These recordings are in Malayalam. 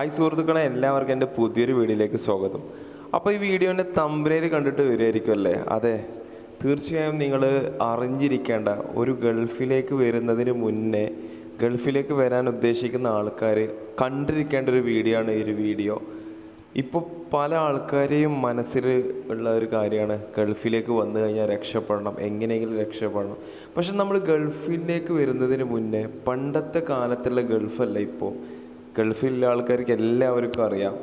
ഹായ് സുഹൃത്തുക്കളെ എല്ലാവർക്കും എന്റെ പുതിയൊരു വീഡിയോയിലേക്ക് സ്വാഗതം. അപ്പോൾ ഈ വീഡിയോന്റെ തമ്പനയിൽ കണ്ടിട്ട് വരുമായിരിക്കും അല്ലേ? അതെ തീർച്ചയായും നിങ്ങൾ അറിഞ്ഞിരിക്കേണ്ട ഒരു ഗൾഫിലേക്ക് വരുന്നതിന് മുന്നേ ഗൾഫിലേക്ക് വരാൻ ഉദ്ദേശിക്കുന്ന ആൾക്കാർ കണ്ടിരിക്കേണ്ട ഒരു വീഡിയോ ആണ് ഈ ഒരു വീഡിയോ. ഇപ്പോൾ പല ആൾക്കാരെയും മനസ്സിൽ ഉള്ള ഒരു കാര്യമാണ് ഗൾഫിലേക്ക് വന്നു കഴിഞ്ഞാൽ രക്ഷപ്പെടണം എങ്ങനെയെങ്കിലും രക്ഷപ്പെടണം. പക്ഷെ നമ്മൾ ഗൾഫിലേക്ക് വരുന്നതിന് മുന്നേ പണ്ടത്തെ കാലത്തുള്ള ഗൾഫല്ല ഇപ്പോൾ. ഗൾഫിലുള്ള ആൾക്കാർക്ക് എല്ലാവർക്കും അറിയാം.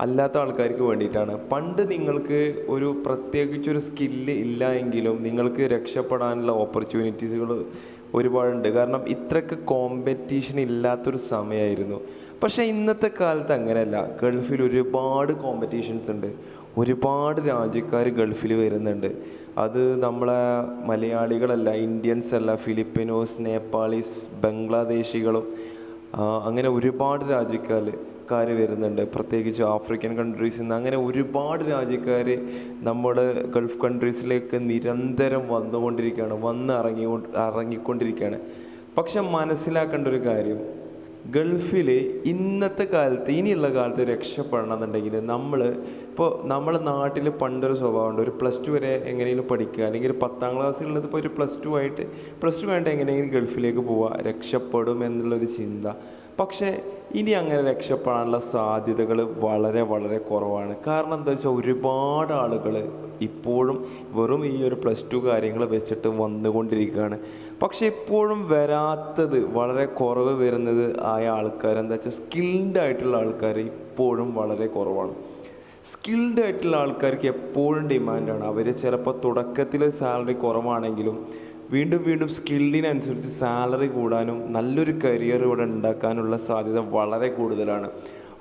അല്ലാത്ത ആൾക്കാർക്ക് വേണ്ടിയിട്ടാണ്. പണ്ട് നിങ്ങൾക്ക് ഒരു പ്രത്യേകിച്ചൊരു സ്കില്ല് ഇല്ല എങ്കിലും നിങ്ങൾക്ക് രക്ഷപ്പെടാനുള്ള ഓപ്പർച്യൂണിറ്റീസുകൾ ഒരുപാടുണ്ട്. കാരണം ഇത്രയ്ക്ക് കോമ്പറ്റീഷൻ ഇല്ലാത്തൊരു സമയമായിരുന്നു. പക്ഷേ ഇന്നത്തെ കാലത്ത് അങ്ങനെയല്ല. ഗൾഫിൽ ഒരുപാട് കോമ്പറ്റീഷൻസ് ഉണ്ട്. ഒരുപാട് രാജ്യക്കാർ ഗൾഫിൽ വരുന്നുണ്ട്. അത് നമ്മളെ മലയാളികളല്ല ഇന്ത്യൻസ് അല്ല ഫിലിപ്പിനോസ് നേപ്പാളീസ് ബംഗ്ലാദേശികളും അങ്ങനെ ഒരുപാട് രാജ്യക്കാർ ക്കാർ വരുന്നുണ്ട്. പ്രത്യേകിച്ച് ആഫ്രിക്കൻ കൺട്രീസിൽ നിന്ന് അങ്ങനെ ഒരുപാട് രാജ്യക്കാർ നമ്മുടെ ഗൾഫ് കൺട്രീസിലേക്ക് നിരന്തരം വന്നുകൊണ്ടിരിക്കുകയാണ് വന്ന് ഇറങ്ങി ഇറങ്ങിക്കൊണ്ടിരിക്കുകയാണ് പക്ഷെ മനസ്സിലാക്കേണ്ട ഒരു കാര്യം ഗൾഫിൽ ഇന്നത്തെ കാലത്ത് ഇനിയുള്ള കാലത്ത് രക്ഷപ്പെടണം എന്നുണ്ടെങ്കിൽ നമ്മൾ ഇപ്പോൾ നമ്മളെ നാട്ടിൽ പണ്ടൊരു സ്വഭാവമുണ്ട്. ഒരു പ്ലസ് ടു വരെ എങ്ങനെയെങ്കിലും പഠിക്കുക അല്ലെങ്കിൽ ഒരു പത്താം ക്ലാസ്സിലുള്ളത് ഇപ്പോൾ ഒരു പ്ലസ് ടു ആയിട്ട് പ്ലസ് ടു കഴിഞ്ഞിട്ട് എങ്ങനെയെങ്കിലും ഗൾഫിലേക്ക് പോവുക രക്ഷപ്പെടും എന്നുള്ളൊരു ചിന്ത. പക്ഷേ ഇനി അങ്ങനെ രക്ഷപ്പെടാനുള്ള സാധ്യതകൾ വളരെ വളരെ കുറവാണ്. കാരണം എന്താ വെച്ചാൽ ഒരുപാട് ആളുകൾ ഇപ്പോഴും വെറും ഈ ഒരു പ്ലസ് ടു കാര്യങ്ങൾ വെച്ചിട്ട് വന്നുകൊണ്ടിരിക്കുകയാണ്. പക്ഷേ ഇപ്പോഴും വരാത്തത് വളരെ കുറവ് വരുന്നത് ആയ ആൾക്കാർ എന്താ വെച്ചാൽ സ്കിൽഡ് ആയിട്ടുള്ള ആൾക്കാർ ഇപ്പോഴും വളരെ കുറവാണ്. സ്കിൽഡ് ആയിട്ടുള്ള ആൾക്കാർക്ക് എപ്പോഴും ഡിമാൻഡാണ് അവർ ചിലപ്പോൾ തുടക്കത്തിൽ സാലറി കുറവാണെങ്കിലും വീണ്ടും വീണ്ടും സ്കില്ലിനനുസരിച്ച് സാലറി കൂടാനും നല്ലൊരു കരിയർ ഇവിടെ ഉണ്ടാക്കാനുള്ള സാധ്യത വളരെ കൂടുതലാണ്.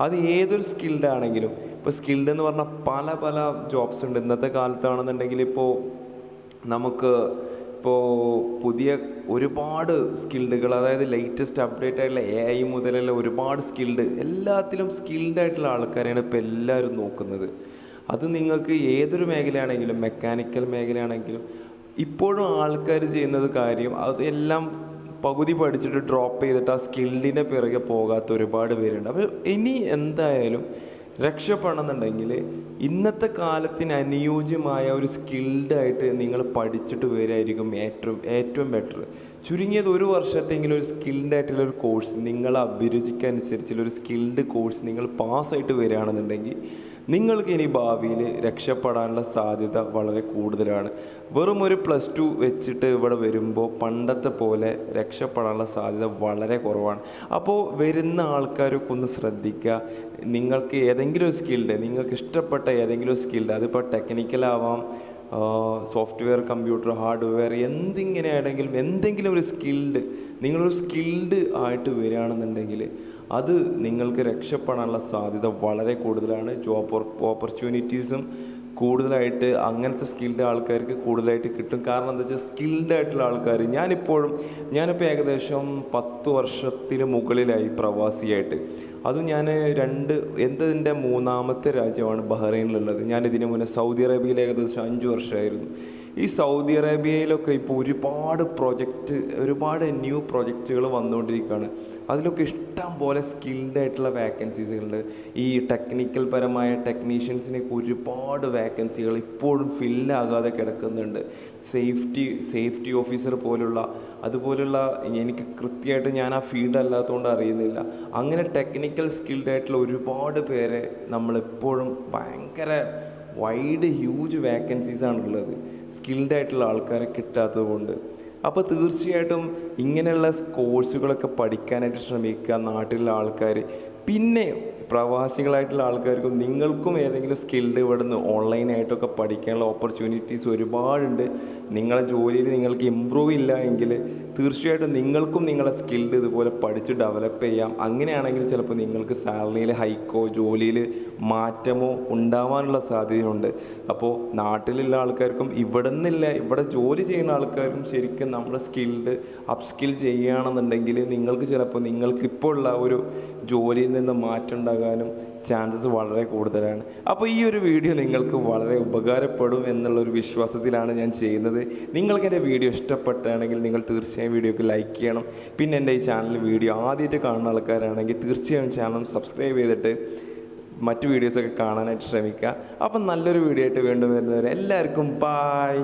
അത് ഏതൊരു സ്കിൽഡ് ആണെങ്കിലും ഇപ്പോൾ സ്കിൽഡ് എന്ന് പറഞ്ഞാൽ പല പല ജോബ്സ് ഉണ്ട്. ഇന്നത്തെ കാലത്താണെന്നുണ്ടെങ്കിൽ ഇപ്പോൾ നമുക്ക് ഇപ്പോൾ പുതിയ ഒരുപാട് സ്കിൽഡുകൾ അതായത് ലേറ്റസ്റ്റ് അപ്ഡേറ്റ് ആയിട്ടുള്ള എ ഐ മുതലുള്ള ഒരുപാട് സ്കിൽഡ് എല്ലാത്തിലും സ്കിൽഡ് ആയിട്ടുള്ള ആൾക്കാരെയാണ് ഇപ്പോൾ എല്ലാവരും നോക്കുന്നത്. അത് നിങ്ങൾക്ക് ഏതൊരു മേഖലയാണെങ്കിലും മെക്കാനിക്കൽ മേഖലയാണെങ്കിലും ഇപ്പോഴും ആൾക്കാർ ചെയ്യുന്നത് കാര്യം അതെല്ലാം പകുതി പഠിച്ചിട്ട് ഡ്രോപ്പ് ചെയ്തിട്ട് ആ സ്കിൽഡിന്റെ പിറകെ പോകാത്ത ഒരുപാട് പേരുണ്ട്. അപ്പോൾ ഇനി എന്തായാലും രക്ഷപ്പെടണമെന്നുണ്ടെങ്കിൽ ഇന്നത്തെ കാലത്തിന് അനുയോജ്യമായ ഒരു സ്കിൽഡ് ആയിട്ട് നിങ്ങൾ പഠിച്ചിട്ട് വരികയായിരിക്കും ഏറ്റവും ഏറ്റവും ബെറ്റർ ചുരുങ്ങിയത് ഒരു വർഷത്തെങ്കിലും ഒരു സ്കിൽഡ് ആയിട്ടുള്ള ഒരു കോഴ്സ് നിങ്ങളെ അഭിരുചിക്കനുസരിച്ചുള്ള ഒരു സ്കിൽഡ് കോഴ്സ് നിങ്ങൾ പാസ്സായിട്ട് വരികയാണെന്നുണ്ടെങ്കിൽ നിങ്ങൾക്ക് ഇനി ഭാവിയിൽ രക്ഷപ്പെടാനുള്ള സാധ്യത വളരെ കൂടുതലാണ്. വെറും ഒരു പ്ലസ് ടു വെച്ചിട്ട് ഇവിടെ വരുമ്പോൾ പണ്ടത്തെ പോലെ രക്ഷപ്പെടാനുള്ള സാധ്യത വളരെ കുറവാണ്. അപ്പോൾ വരുന്ന ആൾക്കാരൊക്കെ ഒന്ന് ശ്രദ്ധിക്കുക. നിങ്ങൾക്ക് ഏതെങ്കിലും ഒരു സ്കിൽഡ് നിങ്ങൾക്ക് ഇഷ്ടപ്പെട്ട ഏതെങ്കിലും ഒരു സ്കിൽഡ് അതിപ്പോൾ ടെക്നിക്കലാവാം സോഫ്റ്റ്വെയർ കമ്പ്യൂട്ടർ ഹാർഡ്വെയർ എന്തിങ്ങനെ ആണെങ്കിലും എന്തെങ്കിലും ഒരു സ്കിൽഡ് നിങ്ങളൊരു സ്കിൽഡ് ആയിട്ട് വരികയാണെന്നുണ്ടെങ്കിൽ അത് നിങ്ങൾക്ക് രക്ഷപ്പെടാനുള്ള സാധ്യത വളരെ കൂടുതലാണ്. ജോബ് ഓപ്പർച്യൂണിറ്റീസും കൂടുതലായിട്ട് അങ്ങനത്തെ സ്കിൽഡ് ആൾക്കാർക്ക് കൂടുതലായിട്ട് കിട്ടും. കാരണം എന്താ വെച്ചാൽ സ്കിൽഡ് ആയിട്ടുള്ള ആൾക്കാർ ഞാനിപ്പോഴും ഞാനിപ്പോൾ ഏകദേശം പത്ത് വർഷത്തിന് മുകളിലായി പ്രവാസിയായിട്ട്. അത് ഞാൻ രണ്ട് എന്തതിന്റെ മൂന്നാമത്തെ രാജ്യമാണ് ബഹ്റൈനിലുള്ളത്. ഞാൻ ഇതിനു മുന്നേ സൗദി അറേബ്യയിൽ ഏകദേശം അഞ്ച് വർഷമായിരുന്നു. ഈ സൗദി അറേബ്യയിലൊക്കെ ഇപ്പോൾ ഒരുപാട് പ്രൊജക്റ്റ് ഒരുപാട് ന്യൂ പ്രൊജക്റ്റുകൾ വന്നുകൊണ്ടിരിക്കുകയാണ്. അതിലൊക്കെ ഇഷ്ടം പോലെ സ്കിൽഡ് ആയിട്ടുള്ള വേക്കൻസീസുകളുണ്ട് ഈ ടെക്നിക്കൽ പരമായ ടെക്നീഷ്യൻസിനൊക്കെ ഒരുപാട് വാക്കൻസികൾ ഇപ്പോഴും ഫില്ലാകാതെ കിടക്കുന്നുണ്ട്. സേഫ്റ്റി സേഫ്റ്റി ഓഫീസർ പോലുള്ള അതുപോലുള്ള എനിക്ക് കൃത്യമായിട്ട് ഞാൻ ആ ഫീൽഡ് അല്ലാത്തതുകൊണ്ട് അറിയുന്നില്ല. അങ്ങനെ ടെക്നിക്കൽ സ്കിൽഡ് ആയിട്ടുള്ള ഒരുപാട് പേരെ നമ്മളെപ്പോഴും ഭയങ്കര വൈഡ് ഹ്യൂജ് വേക്കൻസീസ് ആണുള്ളത്. സ്കിൽഡ് ആയിട്ടുള്ള ആൾക്കാരെ കിട്ടാത്തത് കൊണ്ട് അപ്പോൾ തീർച്ചയായിട്ടും ഇങ്ങനെയുള്ള കോഴ്സുകളൊക്കെ പഠിക്കാനായിട്ട് ശ്രമിക്കുക നാട്ടിലുള്ള ആൾക്കാർ പിന്നെ പ്രവാസികളായിട്ടുള്ള ആൾക്കാർക്കും നിങ്ങൾക്കും ഏതെങ്കിലും സ്കിൽഡ് ഇവിടുന്ന് ഓൺലൈനായിട്ടൊക്കെ പഠിക്കാനുള്ള ഓപ്പർച്യൂണിറ്റീസ് ഒരുപാടുണ്ട്. നിങ്ങളെ ജോലിയിൽ നിങ്ങൾക്ക് ഇമ്പ്രൂവ് ഇല്ല എങ്കിൽ തീർച്ചയായിട്ടും നിങ്ങൾക്കും നിങ്ങളെ സ്കിൽഡ് ഇതുപോലെ പഠിച്ച് ഡെവലപ്പ് ചെയ്യാം. അങ്ങനെയാണെങ്കിൽ ചിലപ്പോൾ നിങ്ങൾക്ക് സാലറിയിൽ ഹൈക്കോ ജോലിയിൽ മാറ്റമോ ഉണ്ടാവാനുള്ള സാധ്യതയുണ്ട്. അപ്പോൾ നാട്ടിലുള്ള ആൾക്കാർക്കും ഇവിടെ നിന്നില്ല ഇവിടെ ജോലി ചെയ്യുന്ന ആൾക്കാർക്കും ശരിക്കും നമ്മുടെ സ്കിൽഡ് അപ്സ്കിൽ ചെയ്യുകയാണെന്നുണ്ടെങ്കിൽ നിങ്ങൾക്ക് ചിലപ്പോൾ നിങ്ങൾക്ക് ഇപ്പോൾ ഉള്ള ഒരു ജോലിയിൽ നിന്ന് മാറ്റം ഉണ്ടാകാനും ചാൻസസ് വളരെ കൂടുതലാണ്. അപ്പോൾ ഈ ഒരു വീഡിയോ നിങ്ങൾക്ക് വളരെ ഉപകാരപ്പെടും എന്നുള്ളൊരു വിശ്വാസത്തിലാണ് ഞാൻ ചെയ്യുന്നത്. നിങ്ങൾക്ക് എന്റെ വീഡിയോ ഇഷ്ടപ്പെട്ടാണെങ്കിൽ നിങ്ങൾ തീർച്ചയായും വീഡിയോക്ക് ലൈക്ക് ചെയ്യണം. പിന്നെ എന്റെ ഈ ചാനൽ വീഡിയോ ആദ്യമായിട്ട് കാണുന്ന ആൾക്കാരാണെങ്കിൽ തീർച്ചയായും ചാനൽ സബ്സ്ക്രൈബ് ചെയ്തിട്ട് മറ്റു വീഡിയോസൊക്കെ കാണാനായിട്ട് ശ്രമിക്കുക. അപ്പം നല്ലൊരു വീഡിയോ ആയിട്ട് വീണ്ടും വരുന്നവരെ എല്ലാവർക്കും ബായ്